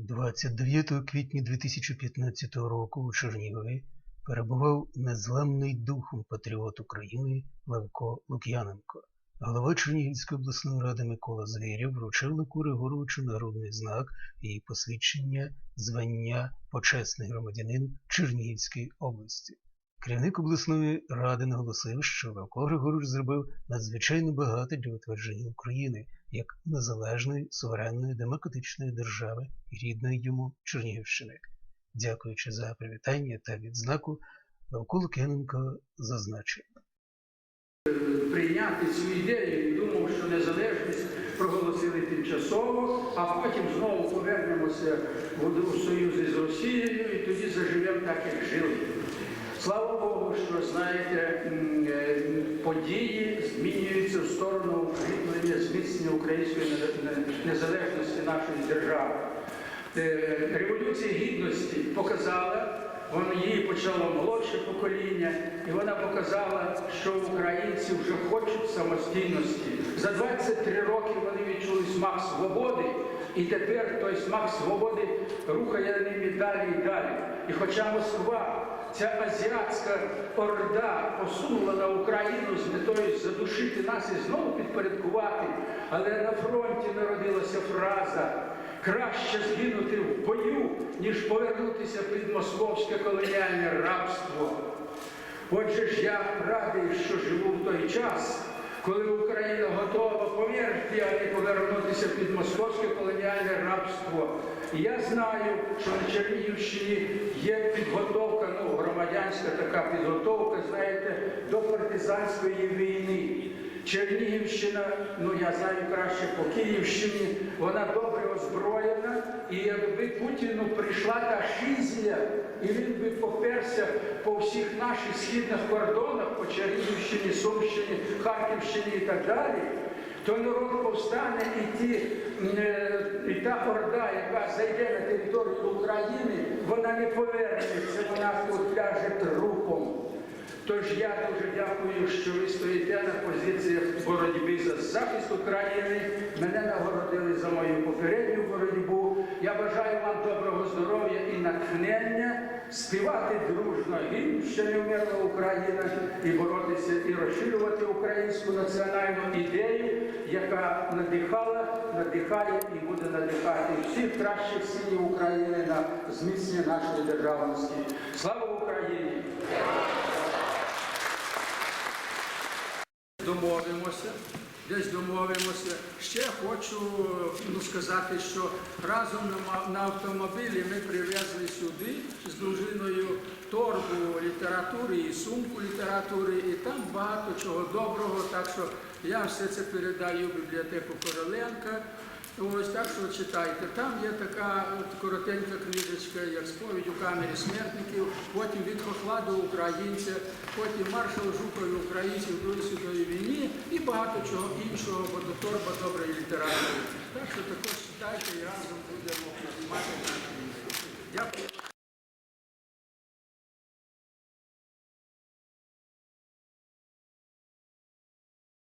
29 квітня 2015 року у Чернігові перебував незламний духом патріот України Левко Лук'яненко. Голова Чернігівської обласної ради Микола Звірів вручив Левку Григоровичу нагрудний знак і посвідчення звання почесний громадянин Чернігівської області. Керівник обласної ради наголосив, що Левко Григорович зробив надзвичайно багато для утвердження України як незалежної, суверенної, демократичної держави і рідної йому Чернігівщини. Дякуючи за привітання та відзнаку, Левко Лук'яненко зазначив. прийняти цю ідею думав, що незалежність проголосили тимчасово, а потім знову повернемося в- у союзі з Росією і тоді заживемо так, як жили. Слава Богу, що знаєте, е, події змінюються в сторону укріплення, зміцнення української не- не- незалежності нашої держави. Е, Революція гідності показала, вона її почало молодше покоління, і вона показала, що українці вже хочуть самостійності. За 23 роки вони відчули смак свободи, і тепер той смак свободи рухає ними далі і далі. І хоча Москва, ця азіатська орда посунула на Україну з метою задушити нас і знову підпорядкувати, але на фронті народилася фраза. Краще згинути в бою, ніж повернутися під московське колоніальне рабство. Отже ж я радий, що живу в той час, коли Україна готова померти, а не повернутися під московське колоніальне рабство. І я знаю, що на Чернігівщині є підготовка, ну, громадянська така підготовка, знаєте, до партизанської війни. Чернігівщина, ну я знаю краще по Київщині, вона добре озброєна, і якби Путіну прийшла та шизія, і він би поперся по всіх наших східних кордонах, по Чернігівщині, Сумщині, Харківщині і так далі, то народ повстане і, ті, е, і та орда, яка зайде на територію України, вона не повернеться, вона тут ляже трупом. Тож я дуже дякую, що ви стоїте на позиціях боротьби за захист України. Мене нагородили за мою попередню боротьбу. Я бажаю вам доброго здоров'я і натхнення, співати дружно гімн, що не вмерла Україна, і боротися і розширювати українську національну ідею, яка надихала, надихає і буде надихати всіх кращих синів України на зміцнення нашої державності. Слава Україні! домовимося, десь домовимося. Ще хочу ну, сказати, що разом на, автомобілі ми привезли сюди з дружиною торбу літератури і сумку літератури, і там багато чого доброго. Так що я все це передаю в бібліотеку Короленка. Ось так що читайте. Там є така коротенька книжечка, як сповідь у камері смертників, потім від хохла українця, потім маршал Жукові українців в Другій світовій війні і багато чого іншого, бо доторба доброї літератури. Так що також читайте і разом будемо приймати. Дякую.